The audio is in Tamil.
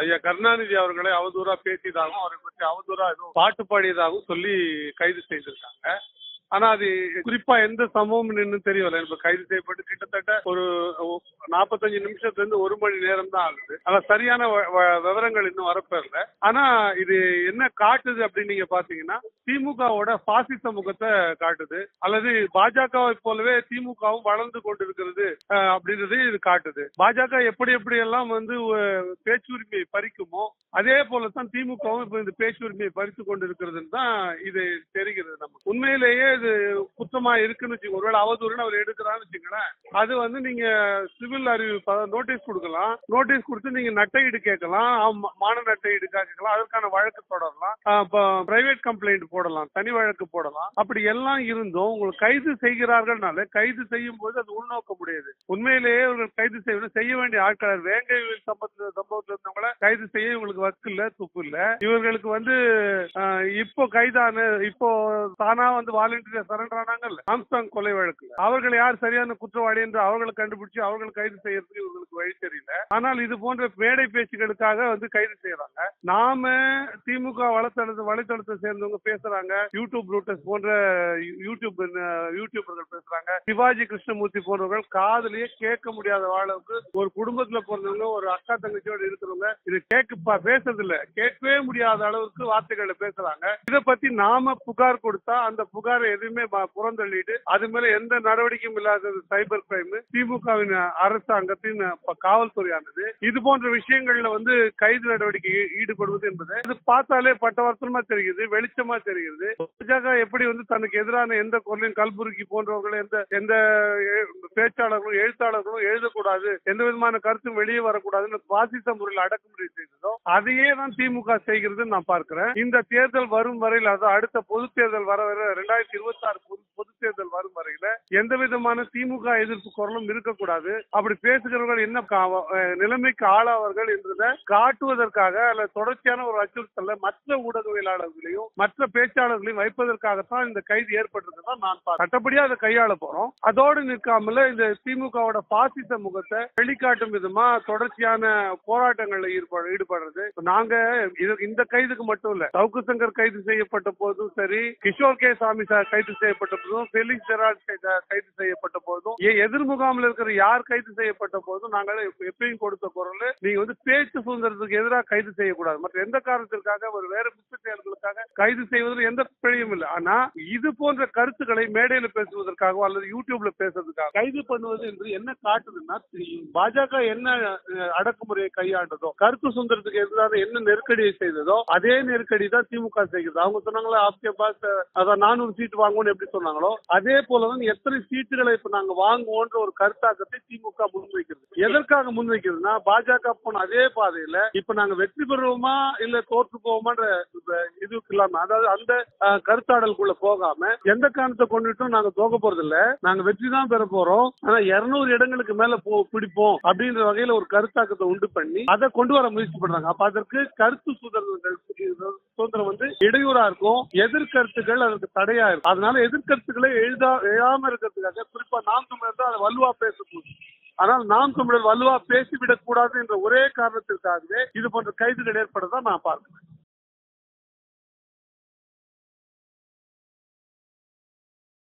ஐயா கருணாநிதி அவர்களை அவதூறா பேசியதாகவும் அவரை பற்றி அவதூறா எதுவும் பாட்டு பாடியதாகவும் சொல்லி கைது செய்திருக்காங்க. ஆனா அது குறிப்பா எந்த சம்பவம் நின்று தெரியல இப்ப கைது செய்யப்பட்டு கிட்டத்தட்ட ஒரு நாற்பத்தஞ்சு நிமிஷத்துல இருந்து ஒரு மணி நேரம் தான் ஆகுது. ஆனா சரியான வ- வ- விவரங்கள் இன்னும் வரப்பெறல. ஆனா இது என்ன காட்டுது அப்படின்னு நீங்க பாத்தீங்கன்னா திமுகவோட பாசிச முகத்தை காட்டுது. அல்லது பாஜகவை போலவே திமுகவும் வளர்ந்து கொண்டிருக்கிறது இருக்கிறது அப்படின்றது இது காட்டுது. பாஜக எப்படி எப்படி எல்லாம் வந்து பேச்சுரிமையை பறிக்குமோ அதே போலதான் திமுகவும் இப்ப இந்த பேச்சுரிமையை பறித்து கொண்டிருக்கிறதுன்னு தான் இது தெரிகிறது நமக்கு. உண்மையிலேயே இது குற்றமா இருக்குன்னு வச்சுக்கோங்க ஒருவேளை அவதூறுன்னு அவர் எடுக்கிறான்னு வச்சுங்களேன் அது வந்து நீங்க சிவில் அறிவு நோட்டீஸ் கொடுக்கலாம். நோட்டீஸ் கொடுத்து நீங்க நட்டையீடு கேட்கலாம். ஆமா, மான நட்டையீடு கேட்கலாம். அதற்கான வழக்கு தொடரலாம். பிரைவேட் கம்ப்ளைண்ட் போடலாம். தனி வழக்கு போடலாம். அப்படி எல்லாம் இருந்தும் உங்களுக்கு கைது செய்கிறார்கள்னால கைது செய்யும் போது அது உள்நோக்க முடியாது உண்மையிலேயே இவர்கள் கைது செய்ய செய்ய வேண்டிய ஆட்கள் வேங்கை சம்பவத்தில் சம்பவத்தில் இருந்தவங்கள கைது செய்ய இவங்களுக்கு வக்கு இல்ல துப்பு இல்ல. இவர்களுக்கு வந்து இப்போ கைதான இப்போ தானா வந்து வாலண்டியர் சரண்டர் ஆனாங்கல்ல? ஆம்ஸ்டாங் கொலை வழக்கு அவர்கள் யார் சரியான குற்றவாளி என்று அவர்களை கண்டுபிடிச்சு அவர்களை கைது செய்யறதுக்கு இவர்களுக்கு வழி தெரியல. ஆனால் இது போன்ற மேடை பேச்சுகளுக்காக வந்து கைது செய்யறாங்க நாம திமுக வலைத்தளத்தை வலைத்தளத்தை சேர்ந்தவங்க பேசுறாங்க. யூடியூப் ரூட்டர்ஸ் போன்ற யூடியூப் யூடியூபர்கள் பேசுறாங்க. சிவாஜி கிருஷ்ணமூர்த்தி போன்றவர்கள் காதுலயே கேட்க முடியாத அளவுக்கு ஒரு குடும்பத்துல பிறந்தவங்க ஒரு அக்கா தங்கச்சியோட இருக்கிறவங்க இது கேட்க பேசுறது இல்ல கேட்கவே முடியாத அளவுக்கு வார்த்தைகளை பேசுறாங்க. இதை பத்தி நாம புகார் கொடுத்தா அந்த புகாரை எதுவுமே புறந்தள்ளிட்டு அது மேல எந்த நடவடிக்கையும் இல்லாத சைபர் கிரைம் திமுகவின் அரசாங்கத்தின் காவல்துறையானது. இது போன்ற விஷயங்கள்ல வந்து கைது நடவடிக்கை ஈடுபடுவது என்பது இது பார்த்தாலே பட்டவர்த்தமா தெரிகிறது வெளிச்சமா தெரிகிறது பாஜக எப்படி வந்து தனக்கு எதிரான எந்த குரலையும் கல்புருக்கி போன்றவர்கள் எந்த எந்த பேச்சாளர்களும் எழுத்தாளர்களும் எழுதக்கூடாது எந்த விதமான கருத்தும் வெளியே வரக்கூடாதுன்னு பாசிச முறையில் அடக்குமுறை செய்ததோ அதையே தான் திமுக செய்கிறது நான் பார்க்கிறேன். இந்த தேர்தல் வரும் வரையில் அதாவது அடுத்த பொது தேர்தல் வர வர ரெண்டாயிரத்தி இருபத்தி ஆறு பொது பொது தேர்தல் வரும் வரையில எந்த விதமான திமுக எதிர்ப்பு குரலும் இருக்கக்கூடாது. அப்படி பேசுகிறவர்கள் என்ன நிலைமைக்கு ஆளாவார்கள் என்றதை காட்டுவதற்காக அல்ல தொடர்ச்சியான ஒரு அச்சுறுத்தல மற்ற ஊடகவியலாளர்களையும் மற்ற பேச்சாளர்களையும் வைப்பதற்காகத்தான் இந்த கைது ஏற்பட்டிருக்கிறதா நான் சட்டப்படியா அதை கையாள போறோம். அதோடு நிற்காமல இந்த திமுகவோட பாசிச முகத்தை வெளிக்காட்டும் விதமா தொடர்ச்சியான போராட்டங்களில் ஈடுபடுறது. நாங்க இந்த கைதுக்கு மட்டும் இல்ல சவுக்கு சங்கர் கைது செய்யப்பட்ட போதும் சரி கிஷோர் கே சாமி சார் கைது செய்யப்பட்ட போதும் ஃபெலிக்ஸ் கைது செய்யப்பட்ட போதும் எதிர் முகாமில் இருக்கிற யார் கைது செய்யப்பட்ட போதும் நாங்கள் எப்பயும் கொடுத்த குரல் நீங்க வந்து பேச்சு சுதந்திரத்துக்கு எதிராக கைது செய்யக்கூடாது. மற்ற எந்த காரணத்திற்காக ஒரு வேற குற்ற செயல்களுக்காக கைது செய்வதில் எந்த பிழையும் இல்லை. ஆனா இது போன்ற கருத்துக்களை மேடையில் பேசுவதற்காகவோ அல்லது யூடியூப்ல பேசுறதுக்காக கைது பண்ணுவது என்று என்ன காட்டுதுன்னா பாஜக என்ன அடக்குமுறையை கையாண்டதோ கருத்து சுதந்திரத்துக்கு எதிராக என்ன நெருக்கடியை செய்ததோ அதே நெருக்கடி தான் திமுக செய்கிறது. அவங்க சொன்னாங்களா ஆப்கே பாஸ் அதான் நானூறு சீட் வாங்குவோம்னு எப்படி சொன்னாங்களோ அதே போலதான் எத்தனை சீட்டுகளை இப்ப நாங்க வாங்குவோன்ற ஒரு கருத்தாக்கத்தை திமுக முன்வைக்கிறது. எதற்காக முன்வைக்கிறதுனா பாஜக போன அதே பாதையில இப்ப நாங்க வெற்றி பெறுவோமா இல்ல தோற்று போவோமான்ற இதுக்கு இல்லாம அதாவது அந்த கருத்தாடலுக்குள்ள போகாம எந்த காரணத்தை கொண்டுட்டும் நாங்க தோக்க போறது இல்ல நாங்க வெற்றி தான் பெற போறோம். ஆனா இருநூறு இடங்களுக்கு மேல போ பிடிப்போம் அப்படின்ற வகையில ஒரு கருத்தாக்கத்தை உண்டு பண்ணி அதை கொண்டு வர முயற்சி பண்றாங்க. அப்ப அதற்கு கருத்து சுதந்திரம் சுதந்திரம் வந்து இடையூறா இருக்கும் எதிர்கருத்துக்கள் அதற்கு தடையா இருக்கும். அதனால எதிர்கருத்துக்களை எழுதா எழாம இருக்கிறதுக்காக குறிப்பா நாம் தமிழர் தான் அதை வலுவா பேசக்கூடும் ஆனால் நாம் தமிழர் வலுவா பேசிவிடக் கூடாது என்ற ஒரே காரணத்திற்காகவே இது போன்ற கைதுகள் ஏற்படுறதா நான் பார்க்கிறேன்.